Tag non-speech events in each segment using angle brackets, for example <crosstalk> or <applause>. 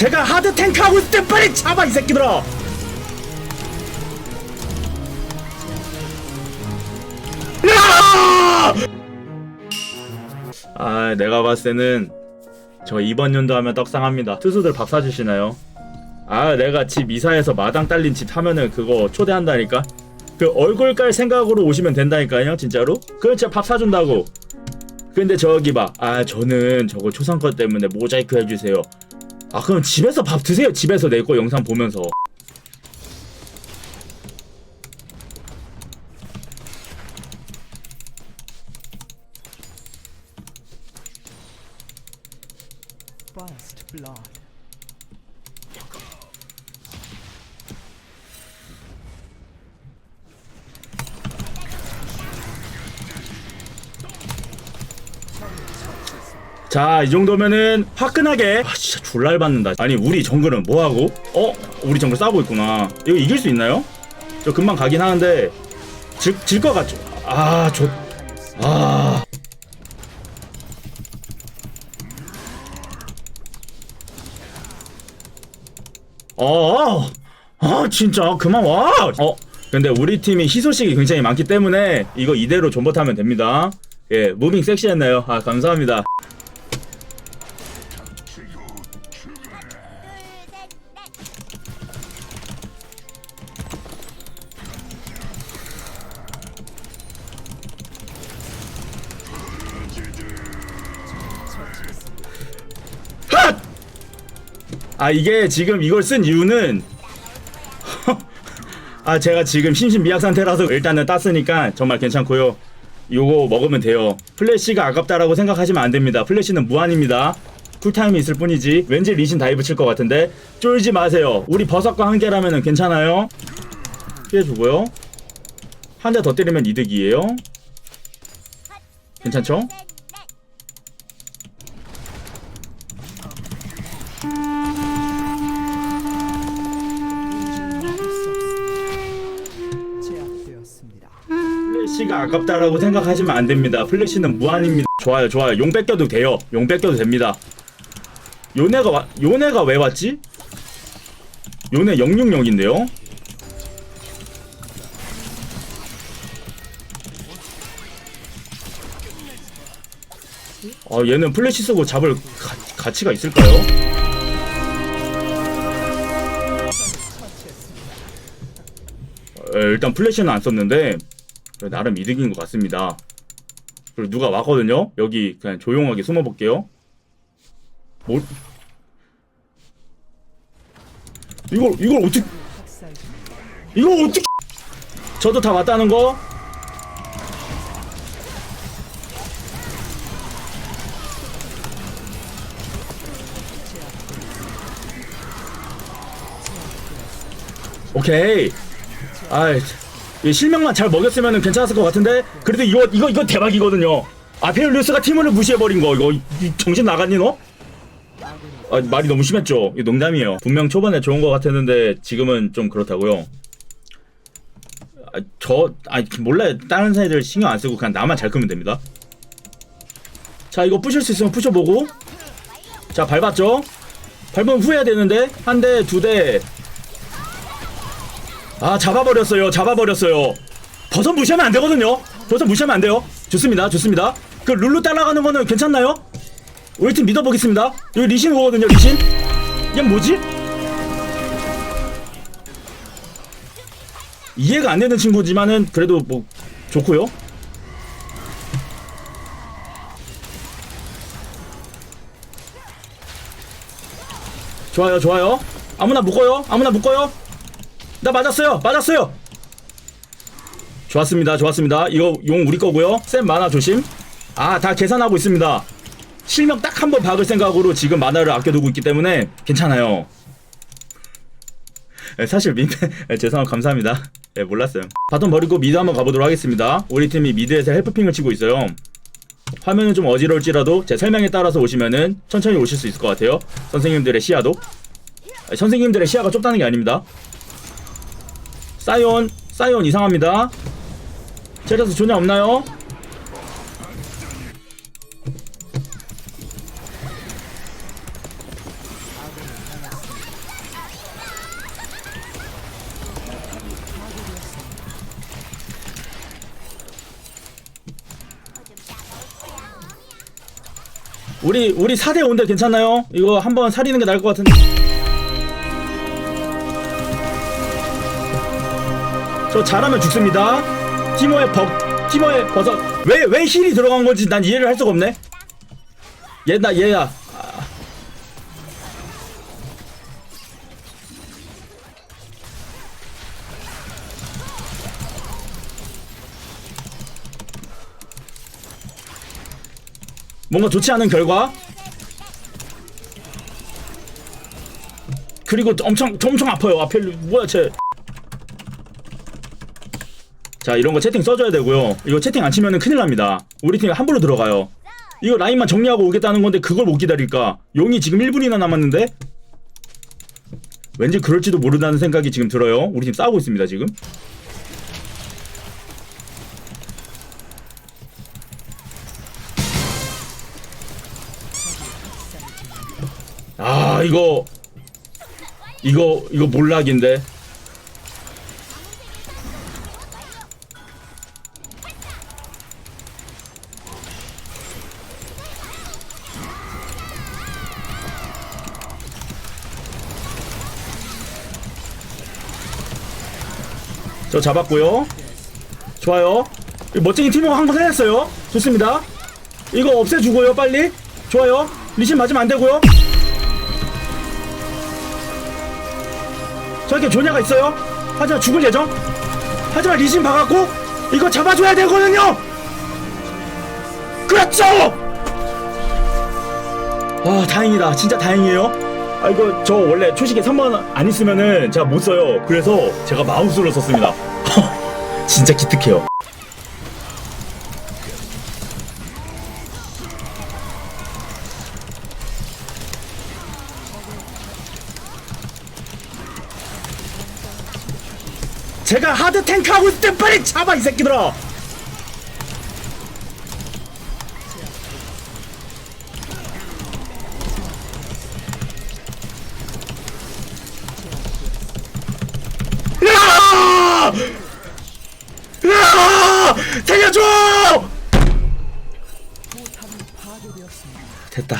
제가 하드 탱크 하고 있을 때 빨리 잡아 이 새끼들아! 야! 아 내가 봤을 때는 저 이번 연도 하면 떡상합니다. 투수들 밥 사주시나요? 아 내가 집 이사해서 마당 딸린 집 하면은 그거 초대한다니까? 그 얼굴 깔 생각으로 오시면 된다니까요 진짜로? 그럼 진짜 밥 사준다고. 근데 저기 막아 저는 저거 초상권 때문에 모자이크 해주세요 아 그럼 집에서 밥 드세요. 집에서 내 거 영상 보면서 자 이 정도면은 화끈하게 아 진짜 졸라 받는다 아니 우리 정글은 뭐 하고? 어? 우리 정글 싸우고 있구나 이거 이길 수 있나요? 저 금방 가긴 하는데 질것 같죠? 아 좋.. 아 어, 아 진짜 그만 와. 어, 근데 우리 팀이 희소식이 굉장히 많기 때문에 이거 이대로 존버 타면 됩니다. 예, 무빙 섹시했나요? 아 감사합니다. 아 이게 지금 이걸 쓴 이유는 <laughs> 아 제가 지금 심신미약 상태라서 일단은 땄으니까 정말 괜찮고요. 요거 먹으면 돼요. 플래시가 아깝다라고 생각하시면 안 됩니다. 플래시는 무한입니다. 쿨타임이 있을 뿐이지 왠지 리신 다이브 칠 것 같은데 쫄지 마세요. 우리 버섯과 한 개라면 괜찮아요? 피해주고요. 한 대 더 때리면 이득이에요. 괜찮죠? 플래시가 아깝다라고 생각하시면 안 됩니다. 플래시는 무한입니다. 좋아요, 좋아요. 용 뺏겨도 돼요. 용 뺏겨도 됩니다. 요네가 와, 요네가 왜 왔지? 요네 060인데요? 아, 얘는 플래시 쓰고 잡을 가, 가치가 있을까요? 어, 일단 플래시는 안 썼는데 나름 이득인 것 같습니다. 그리고 누가 왔거든요. 여기 그냥 조용하게 숨어볼게요. 뭘? 이걸 이걸 어떻게. 이걸 어떻게? 저도 다 왔다는 거. 오케이. 아이, 이 실명만 잘 먹였으면 괜찮았을 것 같은데 그래도 이거 이거 이거 대박이거든요. 아페리우스가 팀원을 무시해버린 거 이거 이- 정신 나갔니 너? 아, 말이 너무 심했죠. 이거 농담이에요. 분명 초반에 좋은 것 같았는데 지금은 좀 그렇다고요. 아, 저, 아니 몰래 다른 사이들 신경 안 쓰고 그냥 나만 잘 끄면 됩니다. 자 이거 부실 수 있으면 부셔보고 자 밟았죠? 밟으면 후회해야 되는데 한 대, 두 대. 아 잡아버렸어요, 잡아버렸어요. 버섯 무시하면 안 되거든요. 버섯 무시하면 안 돼요. 좋습니다, 좋습니다. 그 룰루 따라가는 거는 괜찮나요? 우리 팀 믿어보겠습니다. 여기 리신 오거든요, 리신. 이게 뭐지? 이해가 안 되는 친구지만은 그래도 뭐 좋고요. 좋아요, 좋아요. 아무나 묶어요. 아무나 묶어요. 나 맞았어요. 맞았어요. 좋았습니다. 좋았습니다. 이거 용 우리 거고요. 쌤 만화 조심. 아, 다 계산하고 있습니다. 실명 딱 한 번 박을 생각으로 지금 만화를 아껴두고 있기 때문에 괜찮아요. 예, 사실 민폐 예, 죄송합니다 감사합니다. 예, 몰랐어요. 바톤 버리고 미드 한번 가보도록 하겠습니다. 우리 팀이 미드에서 헬프핑을 치고 있어요. 화면은 좀 어지러울지라도 제 설명에 따라서 오시면은 천천히 오실 수 있을 것 같아요. 선생님들의 시야도. 아니, 선생님들의 시야가 좁다는 게 아닙니다. 사이온 사이온 이상합니다 제라스 존야 없나요? 우리 우리 4대 5인데 괜찮나요? 이거 한번 사리는 게 나을 것 같은데 저 잘하면 죽습니다. 티모의 버 티모의 버섯 왜 왜 힐이 들어간 건지 난 이해를 할 수가 없네. 얘나 얘야. 아. 뭔가 좋지 않은 결과. 그리고 엄청 엄청 아파요. 앞에 뭐야 쟤. 자 이런 거 채팅 써줘야 되고요. 이거 채팅 안 치면은 큰일 납니다. 우리 팀 함부로 들어가요. 이거 라인만 정리하고 오겠다는 건데 그걸 못 기다릴까? 용이 지금 1분이나 남았는데? 왠지 그럴지도 모른다는 생각이 지금 들어요. 우리 팀 싸우고 있습니다 지금. 아 이거 이거 이거 몰락인데 저 잡았고요. 좋아요. 이 멋쟁이 팀워크 한번 해냈어요. 좋습니다. 이거 없애주고요, 빨리. 좋아요. 리신 맞으면 안 되고요. 저렇게 조냐가 있어요. 하지만 죽을 예정. 하지만 리신 박았고 이거 잡아줘야 되거든요. 그렇죠. 아 다행이다. 진짜 다행이에요. 아 이거 저 원래 초식에 3번 안 있으면은 제가 못 써요. 그래서 제가 마우스로 썼습니다. <laughs> 진짜 기특해요. 제가 하드 탱크 하고 있을 때 빨리 잡아 이 새끼들아. 으아! 살려줘! 됐다.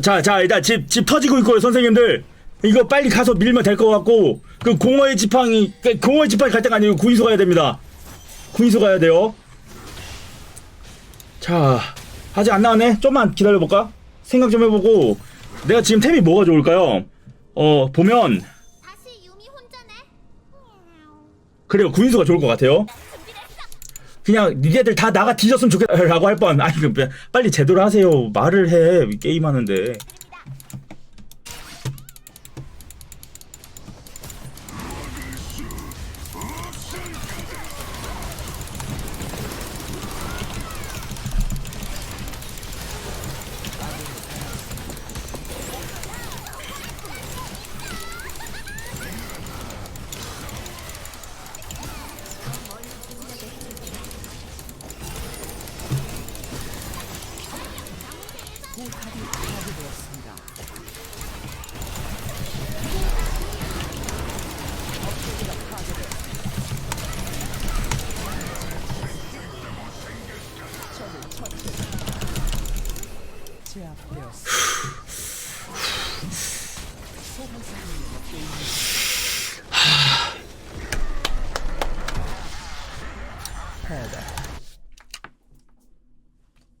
자, 자, 일단 집, 집 터지고 있고요, 선생님들. 이거 빨리 가서 밀면 될 것 같고, 그 공허의 지팡이, 그 공허의 지팡이 갈 때가 아니고 구인소 가야 됩니다. 구인소 가야 돼요. 자, 아직 안 나왔네? 좀만 기다려볼까? 생각 좀 해보고, 내가 지금 템이 뭐가 좋을까요? 어, 보면, 그래요, 구인소가 좋을 것 같아요. 그냥 니네들 다 나가 뒤졌으면 좋겠다라고 할 뻔. 아니 그 빨리 제대로 하세요. 말을 해 게임 하는데.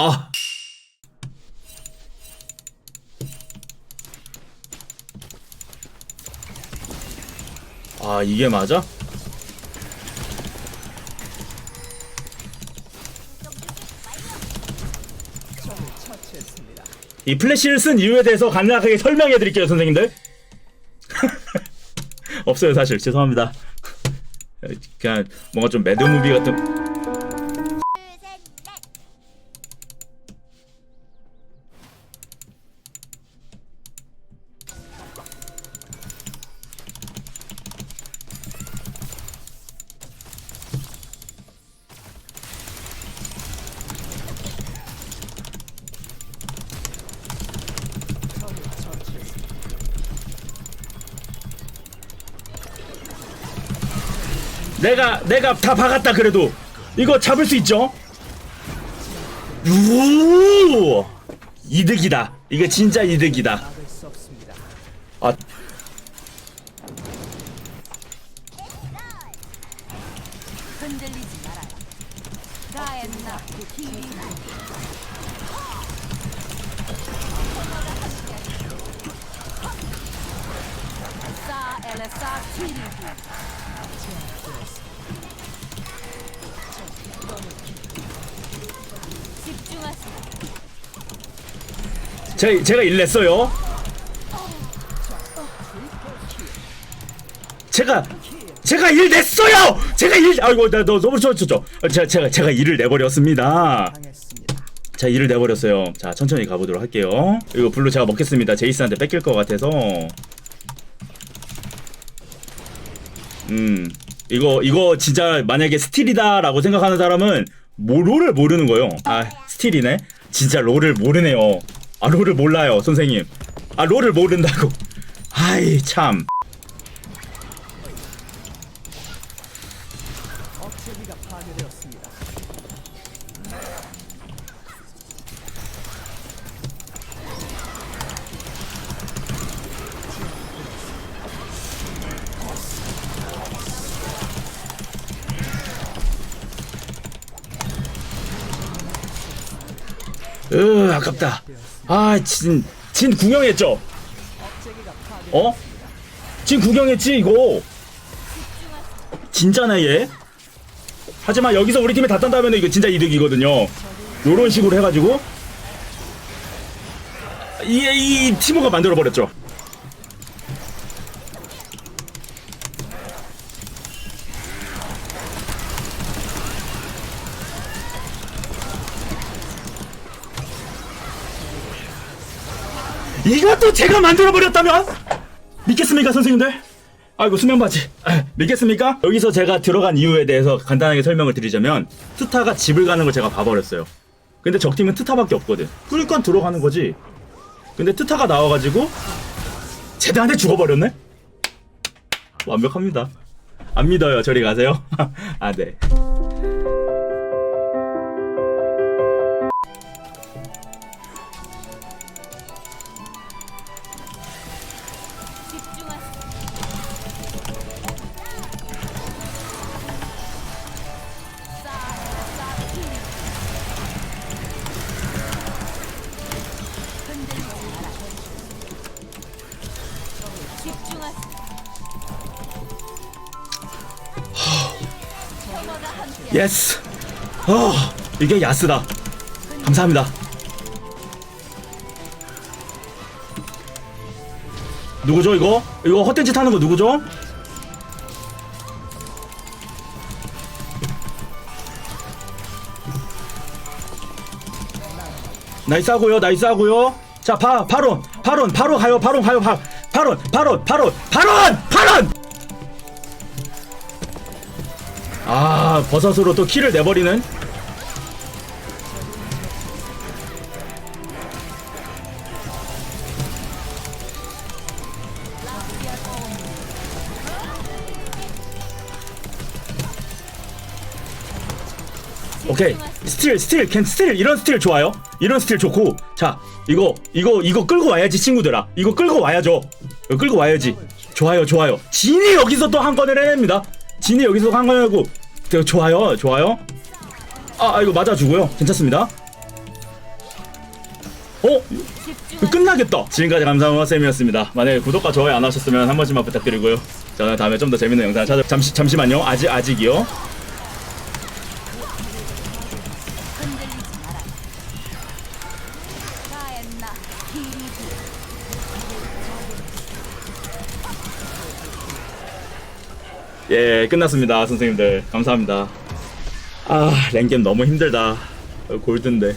아. 아 이게 맞아? 이 플래시를 쓴 이유에 대해서 간략하게 설명해 드릴게요, 선생님들. <laughs> 없어요, 사실. 죄송합니다. 그냥 뭔가 좀 매드 무비 같은 내가 내가 다 박았다 그래도 이거 잡을 수 있죠? 우! 이득이다. 이게 진짜 이득이다. 아, 제, 제가 일 냈어요. 제가 제가 일 냈어요. 제가 일 아이고 나 너 너무 좋죠. 제가 제가 제가 일을 내버렸습니다. 자 일을 내버렸어요. 자 천천히 가보도록 할게요. 이거 블루 제가 먹겠습니다. 제이스한테 뺏길 것 같아서. 음 이거 이거 진짜 만약에 스틸이다라고 생각하는 사람은 뭐 롤을 모르는 거예요. 아 스틸이네. 진짜 롤을 모르네요. 아 롤을 몰라요 선생님. 아 롤을 모른다고. <laughs> 아이 참. 아깝다. 아 진 진 구경했죠. 억제기가 파괴. 어? 진 구경했지 이거. 진짜네 얘. 하지만 여기서 우리 팀이 다 딴다면 이거 진짜 이득이거든요. 요런 식으로 해가지고 이, 이 팀워가 만들어 버렸죠. 이것도 제가 만들어 버렸다면? 믿겠습니까 선생님들? 아이고 수면 바지. 아, 믿겠습니까? 여기서 제가 들어간 이유에 대해서 간단하게 설명을 드리자면 트타가 집을 가는 걸 제가 봐버렸어요. 근데 적팀은 트타밖에 없거든. 그러니까 들어가는 거지. 근데 트타가 나와가지고 제대한테 죽어버렸네? 완벽합니다. 안 믿어요. 저리 가세요. <laughs> 아 네 예스 어 이게 야스다. 감사합니다. 누구죠 이거? 이거 헛된 짓 하는 거 누구죠? 나이스 하고요 나이스 하고요. 자 바, 바론 바론 바로 가요 바론 가요 바, 바론 바론 바론 바론 바론 아 버섯으로 또 키를 내버리는? 오케이. 스틸 스틸 캔 스틸. 이런 스틸 좋아요? 이런 스틸 좋고. 자 이거 이거 이거 끌고 와야지 친구들아. 이거 끌고 와야죠. 이거 끌고 와야지. 좋아요 좋아요. 진이 여기서 또 한 건을 해냅니다 진이 여기서 한 하고. 되게 좋아요 좋아요. 아, 아 이거 맞아주고요. 괜찮습니다. 어? 끝나겠다. 지금까지 감사한 쌤이었습니다. 만약에 구독과 좋아요 안 하셨으면 한 번씩만 부탁드리고요. 저는 다음에 좀 더 재밌는 영상 찾아 잠시 잠시만요. 아직 아직이요 예, 끝났습니다, 선생님들. 감사합니다. 아, 랭겜 너무 힘들다. 어, 골든데.